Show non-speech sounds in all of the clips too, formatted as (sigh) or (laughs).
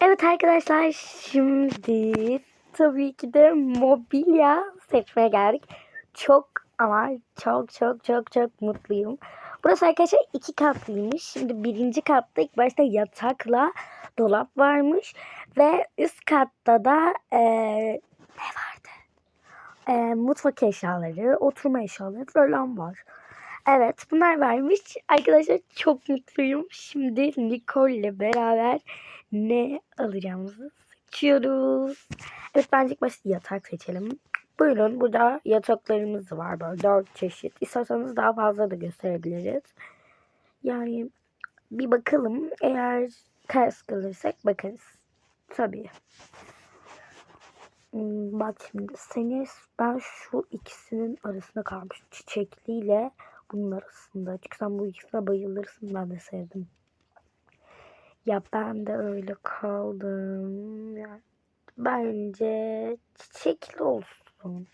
Evet arkadaşlar şimdi tabii ki de mobilya seçmeye geldik. Çok ama çok çok çok çok mutluyum. Burası arkadaşlar iki katlıymış. Şimdi birinci katta ilk başta yatakla dolap varmış. Ve üst katta da eee, ne vardı? Eee, mutfak eşyaları, oturma eşyaları falan var. Evet bunlar varmış. Arkadaşlar çok mutluyum. Şimdi Nicole ile beraber ne alacağımızı seçiyoruz. Evet bence ilk başta yatak seçelim. Buyurun burada yataklarımız var böyle dört çeşit. İsterseniz daha fazla da gösterebiliriz. Yani bir bakalım eğer ters kalırsak bakarız. Tabii. Hmm, Bak şimdi seni ben şu ikisinin arasında kalmış. Çiçekliyle bunun arasında. Çünkü sen bu ikisine bayılırsın. Ben de sevdim. Ya ben de öyle kaldım. Yani bence çiçekli olsun.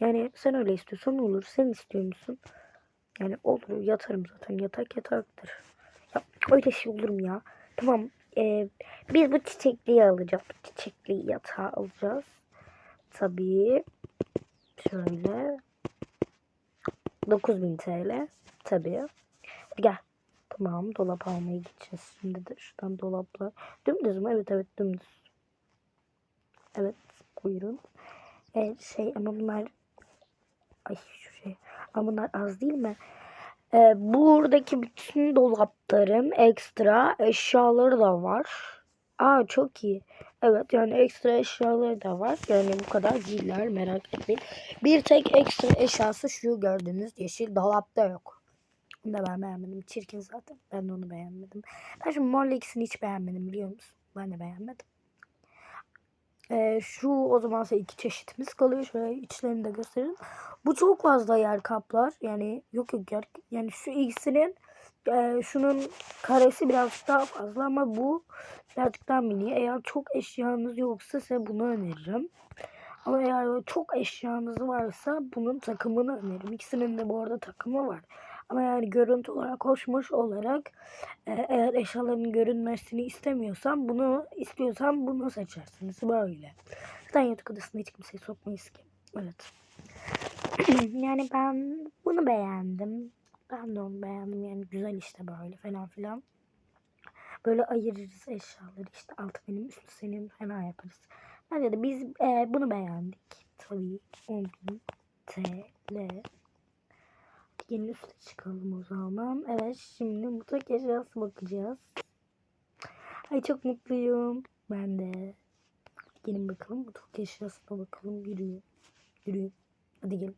Yani sen öyle istiyorsan olur. Sen istiyor musun? Yani olur. Yatarım zaten. Yatak yataktır. Ya öyle şey olur mu ya? Tamam. ee, biz bu çiçekliyi alacağız. Bu çiçekli yatağı alacağız. Tabii. Şöyle. 9000 TL. Tabii. Hadi gel. Tamam dolap almaya gideceğiz şimdi de şuradan dolapla. Dümdüz mü? Evet evet dümdüz. Evet buyurun. Evet şey ama bunlar ay şu şey ama bunlar az değil mi? Ee, buradaki bütün dolapların ekstra eşyaları da var. Aa çok iyi. Evet yani ekstra eşyaları da var. Yani bu kadar değiller merak etmeyin. Bir tek ekstra eşyası şu gördüğünüz yeşil dolapta yok. Bunu da ben beğenmedim. Çirkin zaten. Ben de onu beğenmedim. Ben şu mor ikisini hiç beğenmedim biliyor musun? Ben de beğenmedim. Ee, şu o zaman iki çeşitimiz kalıyor. Şöyle içlerini de gösterelim. Bu çok fazla yer kaplar. Yani yok yok yer. Yani şu ikisinin e, şunun karesi birazcık daha fazla ama bu birazcık daha mini. Eğer çok eşyanız yoksa size bunu öneririm. Ama eğer çok eşyanız varsa bunun takımını öneririm. İkisinin de bu arada takımı var. Ama yani görüntü olarak hoşmuş olarak e, eğer eşyaların görünmesini istemiyorsan bunu istiyorsan bunu seçersiniz böyle. Zaten yatak odasına hiç kimseyi sokmayız ki. Evet. (clears throat) yani ben bunu beğendim. Ben de onu beğendim. Yani güzel işte böyle falan filan. Böyle ayırırız eşyaları işte altı benim üstü senin falan yaparız. Bence de biz e, bunu beğendik. Tabii 10 bin TL. Yeni üste çıkalım o zaman. Evet şimdi mutfak eşyası bakacağız. Ay çok mutluyum. Ben de. Gelin bakalım mutfak eşyasına bakalım. Yürüyün. Yürüyün. Hadi gelin.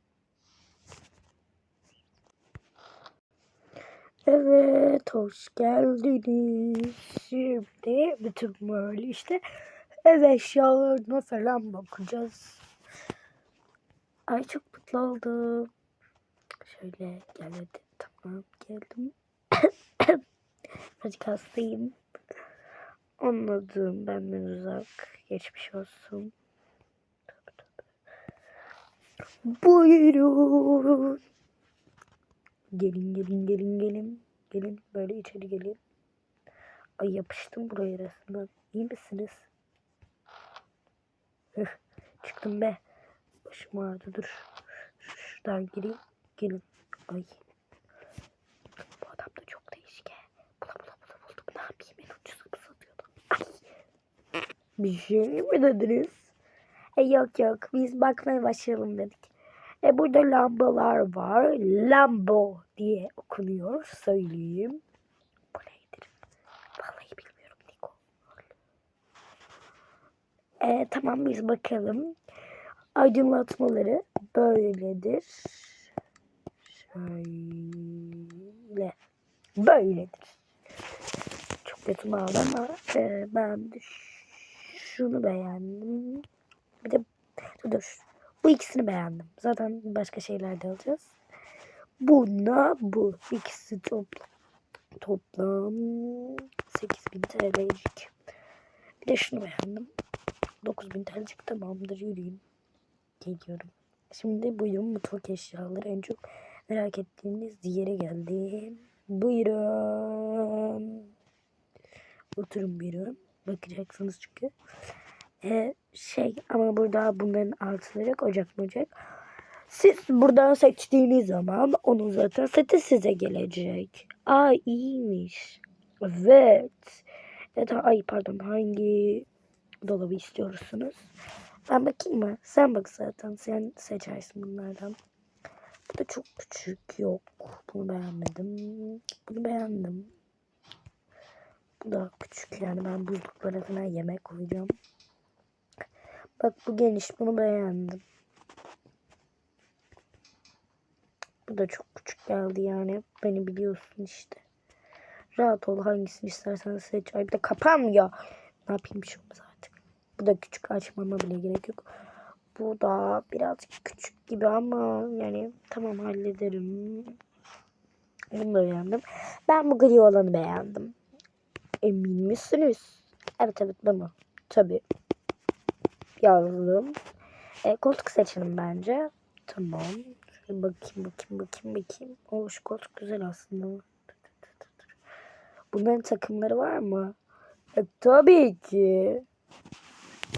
Evet hoş geldiniz. Şimdi bütün böyle işte ev eşyalarına falan bakacağız. Ay çok mutlu oldum. Şöyle gel hadi. Tamam geldim. (coughs) Birazcık hastayım. Anladım benden uzak. Geçmiş olsun. Buyurun. Gelin gelin gelin gelin. Gelin böyle içeri gelin. Ay yapıştım buraya resmen. İyi misiniz? Çıktım be. Başım ağrıdı dur. Şuradan gireyim. Gelin. Ay. Bu adam da çok değişik. Bula bula bula buldum. Ne yapayım en ucuza mı satıyordum? Ay. Bir şey mi dediniz? E, yok yok. Biz bakmaya başlayalım dedik. E, burada lambalar var. Lambo diye okunuyor. Söyleyeyim. Bu nedir? Vallahi bilmiyorum Niko. E, tamam biz bakalım. Aydınlatmaları böyledir. Şöyle. Böyledir. Çok kötü mal ama e, ben de şunu beğendim. Bir de dur, dur. Bu ikisini beğendim. Zaten başka şeyler de alacağız. Buna bu. ikisi toplam toplam 8000 TL'cik. Bir de şunu beğendim. 9000 TL'cik tamamdır yürüyeyim. Geliyorum. Şimdi buyurun mutfak eşyaları en çok merak ettiğiniz yere geldim. Buyurun. Oturun buyurun. bakacaksınız çünkü. Ee, şey ama burada bunların altları ocak mocak. Siz buradan seçtiğiniz zaman onun zaten seti size gelecek. Aa iyiymiş. Evet. Evet ay pardon hangi dolabı istiyorsunuz? Ben bakayım mı? Sen bak zaten. Sen seçersin bunlardan. Bu da çok küçük. Yok. Bunu beğenmedim. Bunu beğendim. Bu da küçük yani ben buzluklara falan yemek koyacağım. Bak bu geniş. Bunu beğendim. Bu da çok küçük geldi yani. Beni biliyorsun işte. Rahat ol hangisini istersen seç. Ay bir de kapanmıyor. Ne yapayım bir şey olmaz artık. Bu da küçük açmama bile gerek yok. Bu da birazcık küçük gibi ama yani tamam hallederim. Bunu da beğendim. Ben bu gri olanı beğendim. Emin misiniz? Evet evet bunu. Tabii. Yazdım. E, koltuk seçelim bence. Tamam. Şöyle bakayım bakayım bakayım bakayım. O şu koltuk güzel aslında. Bunların takımları var mı? E, tabii ki.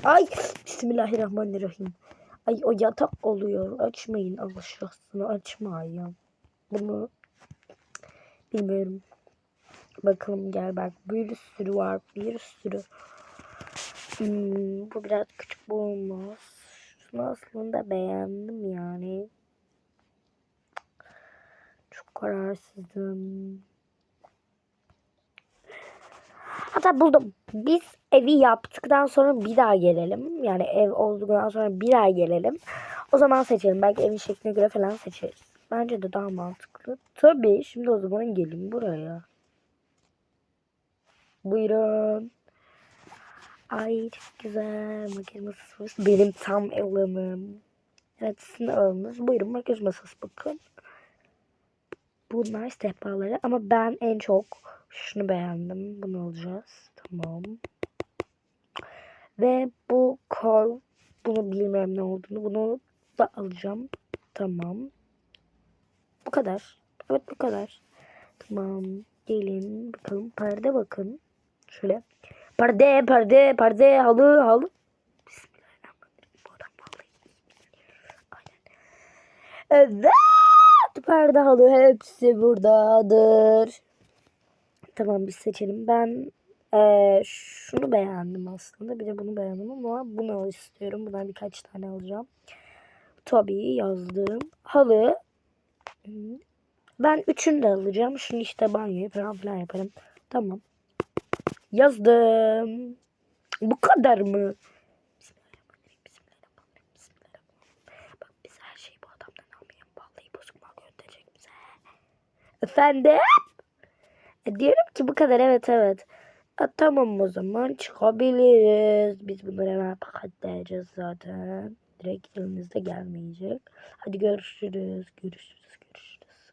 Ay Bismillahirrahmanirrahim. Ay o yatak oluyor. Açmayın aşağısını açmayın. Bunu bilmiyorum. Bakalım gel bak bir sürü var bir sürü. Hmm, bu biraz küçük olmaz. Şunu aslında beğendim yani. Çok kararsızım. Hatta buldum. Biz evi yaptıktan sonra bir daha gelelim. Yani ev olduktan sonra bir daha gelelim. O zaman seçelim. Belki evin şekline göre falan seçeriz. Bence de daha mantıklı. Tabii. Şimdi o zaman gelin buraya. Buyurun. Ay çok güzel. Makyaj masası. Benim tam alanım. Evet sizin alanınız. Buyurun makyaj masası bakın. Bunlar sehpaları ama ben en çok şunu beğendim. Bunu alacağız. Tamam. Ve bu kol bunu bilmiyorum ne olduğunu. Bunu da alacağım. Tamam. Bu kadar. Evet bu kadar. Tamam. Gelin bakalım. Perde bakın. Şöyle. Perde, perde, perde, halı, halı. Bismillahirrahmanirrahim. Bu adam vallahi. Aynen. Evet. Perde, halı hepsi buradadır. Tamam biz seçelim. Ben eee, şunu beğendim aslında. Bir de bunu beğendim ama bunu istiyorum. Bundan birkaç tane alacağım. Tabii yazdım. Halı. Ben üçünü de alacağım. Şunu işte banyoyu falan filan yaparım. Tamam. Yazdım. Bu kadar mı? Bismillahirrahmanirrahim. Bismillahirrahmanirrahim. Bismillahirrahmanirrahim. Bak biz her şeyi bu adamdan almayalım. Vallahi bozuk mal gönderecek bize. Efendim? E, diyorum ki bu kadar evet evet. E, tamam o zaman çıkabiliriz. Biz bunları hemen paketleyeceğiz zaten. Direkt elimizde gelmeyecek. Hadi görüşürüz. Görüşürüz. Görüşürüz.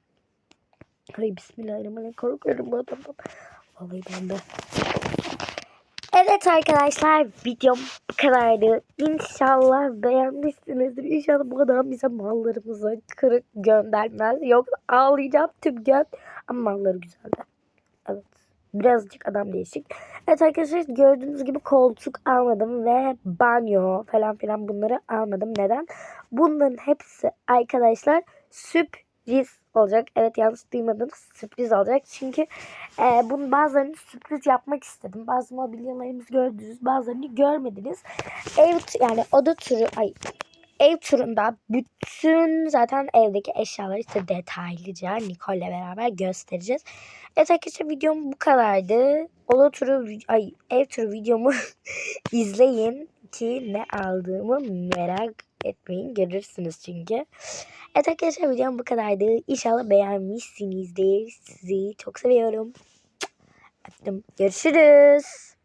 Ay bismillahirrahmanirrahim. Korkuyorum bu adamdan. Vallahi ben de. Evet arkadaşlar videom bu kadardı. İnşallah beğenmişsinizdir. İnşallah bu adam bize mallarımızı kırık göndermez. Yoksa ağlayacağım tüm gün. Ama malları güzeldi. Evet. Birazcık adam değişik. Evet arkadaşlar gördüğünüz gibi koltuk almadım ve banyo falan filan bunları almadım. Neden? Bunların hepsi arkadaşlar sürpriz olacak. Evet yanlış duymadınız. Sürpriz olacak. Çünkü e, bunun bazılarını sürpriz yapmak istedim. Bazı mobilyalarımızı gördünüz. Bazılarını görmediniz. Ev yani oda turu ay ev turunda bütün zaten evdeki eşyaları size detaylıca Nicole'le beraber göstereceğiz. Evet arkadaşlar videom bu kadardı. Oda turu ay ev turu videomu (laughs) izleyin ki ne aldığımı merak etmeyin. Görürsünüz çünkü. Evet arkadaşlar videom bu kadardı. İnşallah beğenmişsinizdir. Sizi çok seviyorum. Öptüm. Görüşürüz.